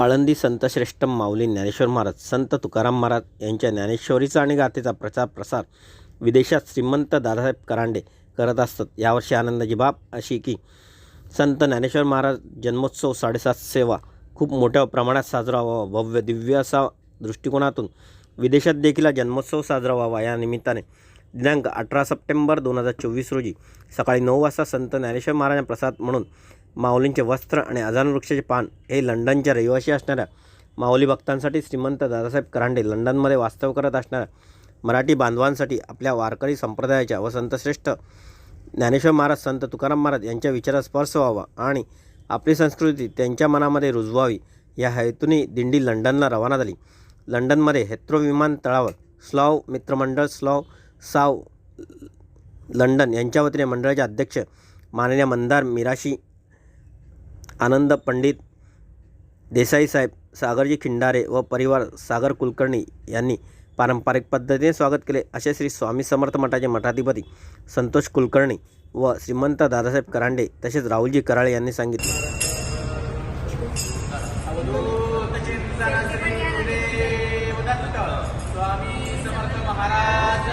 आळंदी संतश्रेष्ठ माऊली ज्ञानेश्वर महाराज संत तुकाराम महाराज यांच्या ज्ञानेश्वरीचा आणि गाथेचा प्रचार प्रसार विदेशात श्रीमंत दादासाहेब करांडे करत असतात. यावर्षी आनंदाची बाब अशी की संत ज्ञानेश्वर महाराज जन्मोत्सव साडेसात सेवा खूप मोठ्या प्रमाणात साजरा व्हावा भव्य दिव्य असा दृष्टिकोनातून विदेशात देखील जन्मोत्सव साजरा व्हावा. या निमित्ताने दिनांक अठरा सप्टेंबर दोन हजार चोवीस रोजी सकाळी नऊ वाजता संत ज्ञानेश्वर महाराजांना प्रसाद म्हणून माऊलींचे वस्त्र आणि अजान वृक्षाचे पान हे लंडनच्या रहिवासी असणाऱ्या माऊली भक्तांसाठी श्रीमंत दादासाहेब करांडे लंडनमध्ये वास्तव करत असणाऱ्या मराठी बांधवांसाठी आपल्या वारकरी संप्रदायाच्या व संतश्रेष्ठ ज्ञानेश्वर महाराज संत तुकाराम महाराज यांच्या विचारात स्पर्श व्हावा आणि आपली संस्कृती त्यांच्या मनामध्ये रुजवावी. या हेतूने दिंडी लंडनला रवाना झाली. लंडनमध्ये हेथ्रो विमानतळावर स्लॉव मित्रमंडळ स्लॉव साव लंडन यांच्या वतीने मंडळाचे अध्यक्ष माननीय मंदार मिराशी आनंद पंडित देसाई साहेब सागरजी खिंडारे व परिवार सागर कुलकर्णी यांनी पारंपरिक पद्धतीने स्वागत केले. असे श्री स्वामी समर्थ मठाचे मठाधिपती संतोष कुलकर्णी व श्रीमंत दादासाहेब करांडे तसेच राहुलजी कराळे यांनी सांगितले. अवधूत चिंतन श्री गुरुदेव दत्त स्वामी समर्थ महाराज